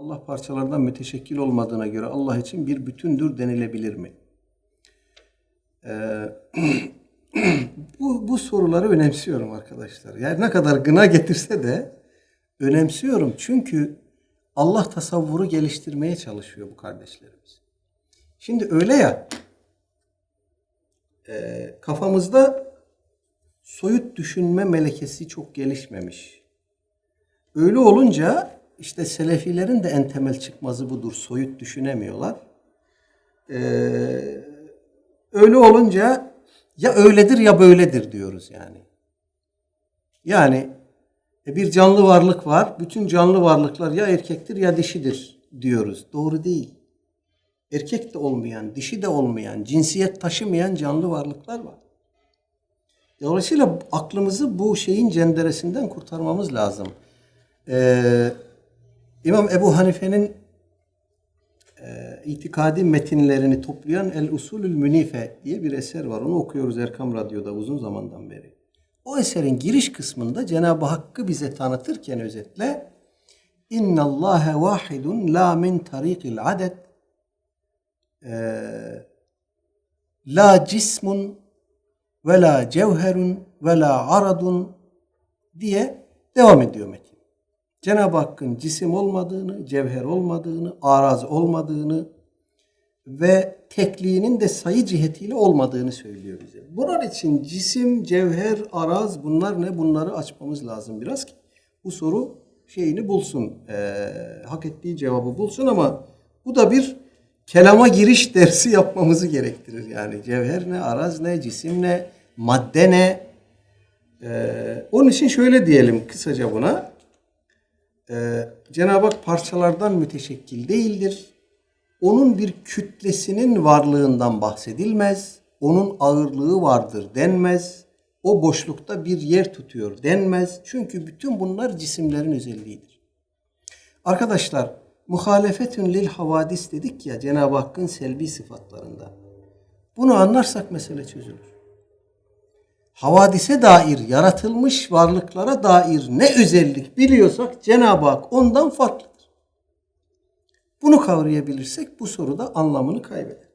Allah parçalardan müteşekkil olmadığına göre Allah için bir bütündür denilebilir mi? Ee, bu, bu soruları önemsiyorum arkadaşlar. Yani ne kadar gına getirse de önemsiyorum. Çünkü Allah tasavvuru geliştirmeye çalışıyor bu kardeşlerimiz. Şimdi öyle ya e, kafamızda soyut düşünme melekesi çok gelişmemiş. Öyle olunca işte selefilerin de en temel çıkmazı budur. Soyut düşünemiyorlar. Ee, öyle olunca ya öyledir ya böyledir diyoruz yani. Yani e, bir canlı varlık var. Bütün canlı varlıklar ya erkektir ya dişidir diyoruz. Doğru değil. Erkek de olmayan, dişi de olmayan, cinsiyet taşımayan canlı varlıklar var. Dolayısıyla aklımızı bu şeyin cenderesinden kurtarmamız lazım. Ee, İmam Ebu Hanife'nin e, itikadi metinlerini toplayan El Usulül Münife diye bir eser var. Onu okuyoruz Erkam Radyo'da uzun zamandan beri. O eserin giriş kısmında Cenab-ı Hakk'ı bize tanıtırken özetle İnna Allahe vahidun la min tariqil adet Ee, la cismun ve la cevherun ve la aradun diye devam ediyor metin. Cenab-ı Hakk'ın cisim olmadığını, cevher olmadığını, araz olmadığını ve tekliğinin de sayı cihetiyle olmadığını söylüyor bize. Bunun için cisim, cevher, araz bunlar ne? Bunları açmamız lazım biraz ki bu soru şeyini bulsun, eee, hak ettiği cevabı bulsun ama bu da bir kelama giriş dersi yapmamızı gerektirir. Yani cevher ne, araz ne, cisim ne, madde ne? Eee, onun için şöyle diyelim kısaca buna. Ee, Cenab-ı Hak parçalardan müteşekkil değildir. Onun bir kütlesinin varlığından bahsedilmez. Onun ağırlığı vardır denmez. O boşlukta bir yer tutuyor denmez. Çünkü bütün bunlar cisimlerin özelliğidir. Arkadaşlar, muhalefetün lil havadis dedik ya Cenab-ı Hakk'ın selbi sıfatlarında. Bunu anlarsak mesele çözülür havadise dair, yaratılmış varlıklara dair ne özellik biliyorsak Cenab-ı Hak ondan farklıdır. Bunu kavrayabilirsek bu soruda anlamını kaybeder.